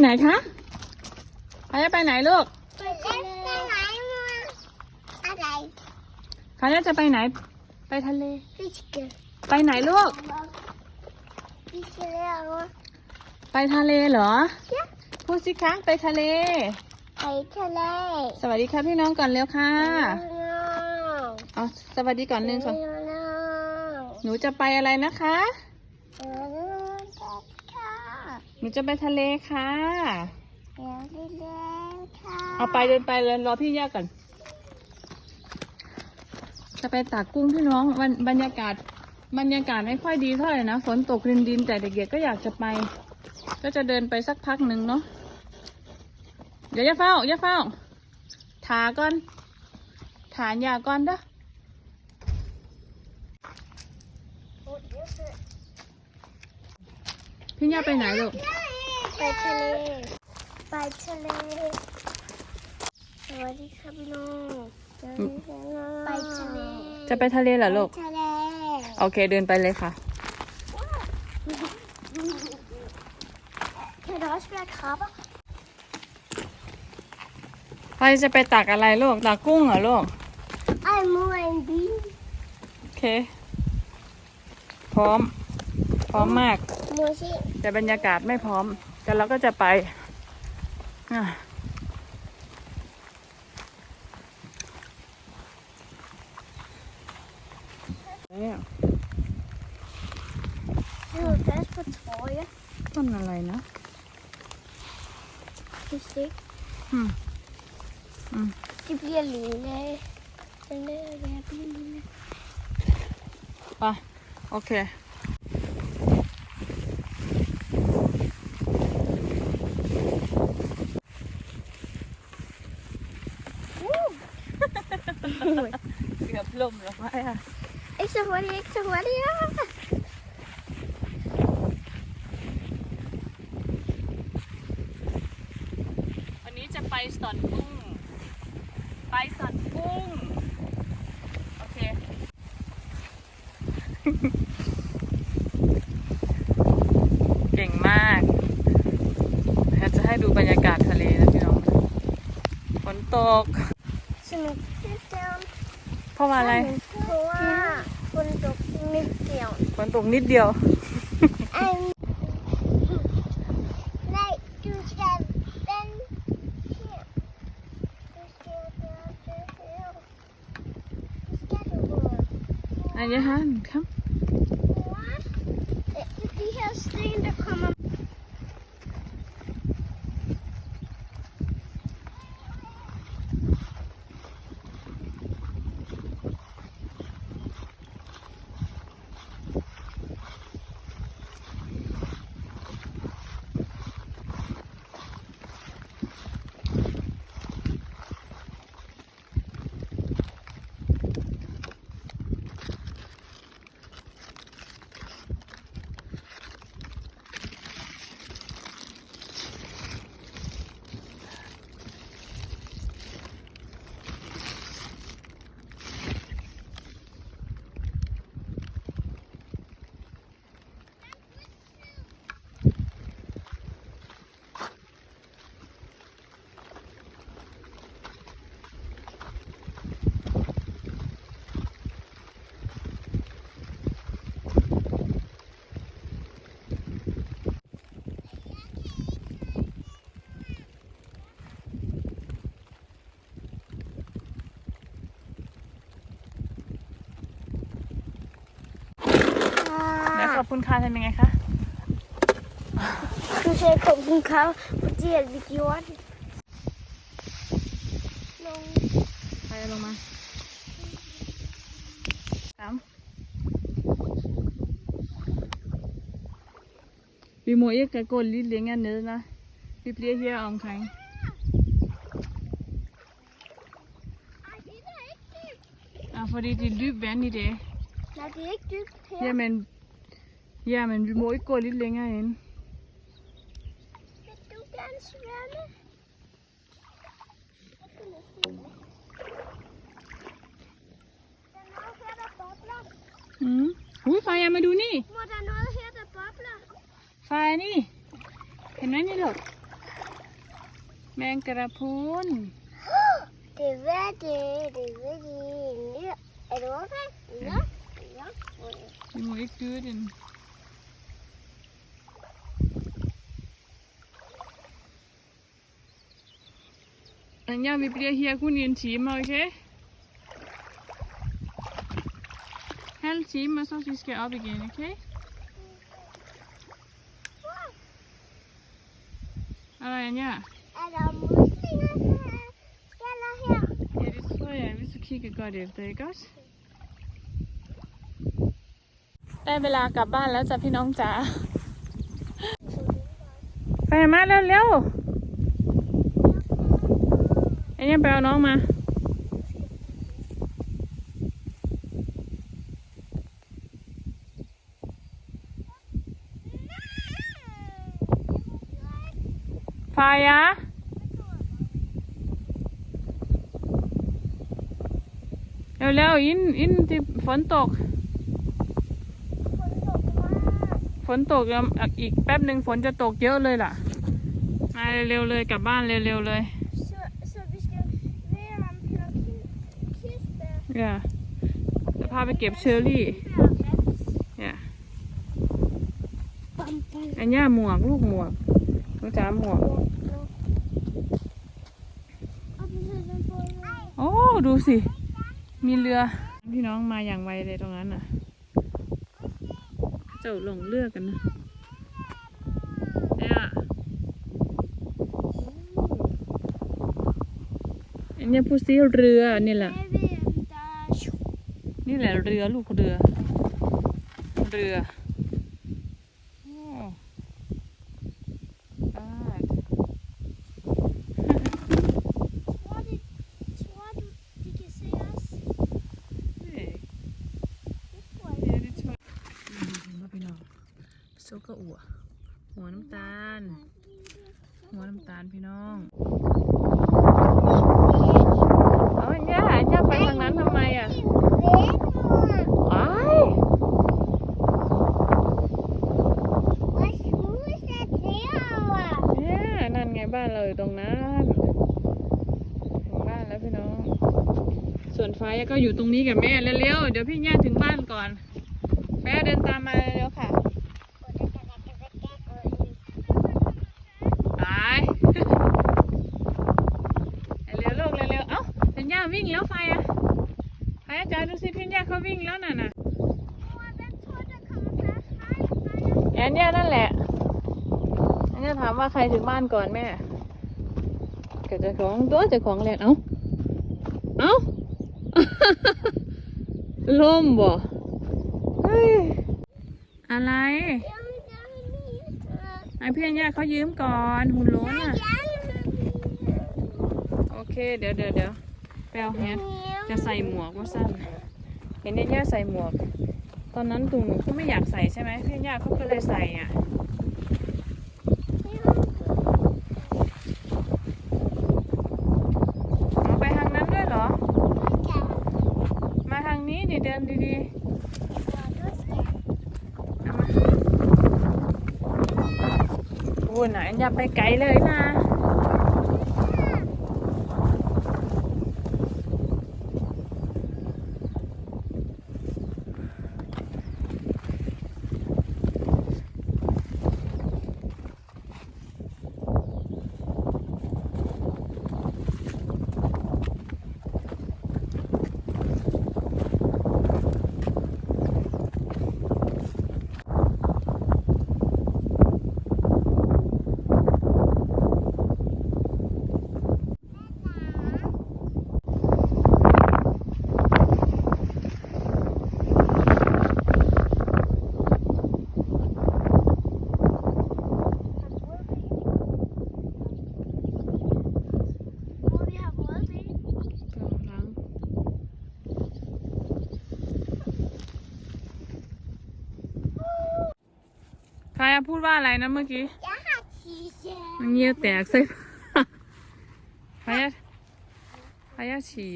ไหนคะพายาไปไหนลูกไปเล่นไปไหนมาอะไรพายาจะไปไหน ไปทะเลพี่ชิคกี้ไปไหนลูกพี่ชิคกี้ไปทะเลเหรอ พูดสิคะไปทะเล ไปทะเล สวัสดีครับพี่น้องก่อนเร็วค่ะน้องเอาสวัสดีก่อนหนึ่งสองน้องหนูจะไปอะไรนะคะน้องค่ะ หนูจะไปทะเลค่ะ เดี๋ยวไปเล่นค่ะเอาไปเดินไปเลยรอพี่ย่าก่อน จะไปตากกุ้งพี่น้องวันบรรยากาศบรรยากาศไม่ค่อยดีเท่าไหร่นะฝนตกรินดินแต่เด็กๆก็อยากจะไป ก็จะเดินไปสักพักหนึ่งเนาะเดี๋ยวอย่าเฝ้าอย่าเฝ้าถาก่อน ฐานยาก่อนเด้อ พี่ย่าไปไหนลูก ไปทะเล ไปทะเล สวัสดีครับพี่น้องสวัสดีครับน้องไปทะเล จะไปทะเลเหรอลูก ทะเล โอเคเดินไปเลยค่ะ Kan der også være krabber? ใครจะไปตักอะไรลูก ตักกุ้งเหรอลูก Ej, mor er en bil. โอเค พร้อม พร้อมมาก Mor, se. แต่บรรยากาศไม่พร้อม แต่เราก็จะไปอะเนี่ย Det er fast på trøje. ต้นอะไรนะ Hvis det ikke. Hmm. Mm. Det bliver lille. Den der er ved at blive lille. ไปโอเคเกือบ ล่มแล้วไหมอะ Ikke så hurtigt, ikke så hurtigt. Ja. วันนี้จะไปสอนกุ้ง ไปสอนกุ้ง โอเค เก่งมากแพทจะให้ดูบรรยากาศทะเลนะพี่น้องนะฝนตก Så nu sit down. เพราะว่าอะไรเพราะว่าคนตกนิดเดียวฝนตกนิดเดียว Ej. Nej, du skal den her. Du skal gøre det her. Det skal du gøre. อันนี้ฮะครับ What? Øh, De her sten, der kommer... Ah. แล้วขอบคุณค่ะทำยังไงคะ Du sagde kom hun kom, fordi at vi gjorde det. Nogle ไปลงมาสาม Vi må ikke gå lidt længere ned, nej. Vi bliver her omkring. Ej, det er ikke dybt. Ja, fordi det er dybt vand i dag. Nej, det er ikke dybt her. Jamen, jamen, vi må ikke gå lidt længere ind. Vil du gerne svømme? Der er noget her, der bobler. Mm. Ui, Freja, men du ni. Mor, der er noget her, der bobler. Freja, ni. Kan man ikke lukke? แมงกระพรุน Det er det, det er det. Er du okay? Ja. Ja. Du må ikke gøre den. Anja, vi bliver her kun i en time, okay? Halv time, og så vi skal op igen, okay? Er der Anja? Er der muslinger her? Skaller her? Ja, det tror jeg, hvis du kigger godt efter, ikke også? ได้เวลากลับบ้านแล้วจ้ะพี่น้องจ๋าไปมาเร็วเร็วๆ ไอ้เนี่ยไปเอาน้องมาไฟอะเร็วๆอินอินที่ฝนตก ฝนตกแล้วอีกแป๊บหนึ่งฝนจะตกเยอะเลยล่ะ มาเร็วๆเลยกลับบ้านเร็วๆเลย kirsebær. อย่าจะพาไปเก็บเชอร์รี่อย่า Bam, bam. อันย่าหมวกลูกหมวกลูกจ๋าหมวก โอ้ ดูสิ มีเรือ พี่น้องมาอย่างไวเลยตรงนั้นน่ะ เจ้าลงเรือกันนะเนี่ยอันนี้ยพูดซิเรือนี่แหละ นี่แหละเรือลูกเรือ เรือโอ้ได้เฮ้ยเดี๋ยวดิช่วยอืมเห็นป่ะพี่น้องโซกะอัวหัวน้ำตาล หัวน้ำตาลพี่น้องเอาอันย่าอันย่าไปทางนั้นทำไมอะอ้ายเนี่ยนั่นไงบ้านเราอยู่ตรงนั้นถึงบ้านแล้วพี่น้อง ส่ วนฟ้าก็อยู่ตรงนี้กับแม่เร็วๆเดี๋ยวพี่ย่าถึงบ้านก่อนแม่เดินตามมาเร็วค่ะตายเร็วๆลูกเร็วๆเอ้าพี่ย่าวิ่งแล้วไฟอะไฟอาจารย์ดูสิพี่ย่าเขาวิ่งแล้วน่ะนะแอนเนี่ยนั่นแหละแอนเนี่ยถามว่าใครถึงบ้านก่อนแม่เกิดจะของตัวจะของแหละเอ้าเอ้า ลมบ่อะไรไอเพื่อนย่าเขายืมก่อนหุ่นล้นอะ โอเค เดี๋ยวเดี๋ยวเดี๋ยวแปลแฮะจะใส่หมวกว่าสั้น เห็นย่าใส่หมวก ตอนนั้นตุ่มก็ไม่อยากใส่ใช่ไหมเพื่อนย่าเขาก็เลยใส่อะ เอาไปทางนั้นด้วยเหรอ มาทางนี้ดิเดินดีๆเอามา โอ้ยหนอย่าไปไกลเลยนะ กำลังใครอะพูด ว่าอะไรนะเมื่อกี้มันเยี่ยวแตกใส่พายาพายาฉี่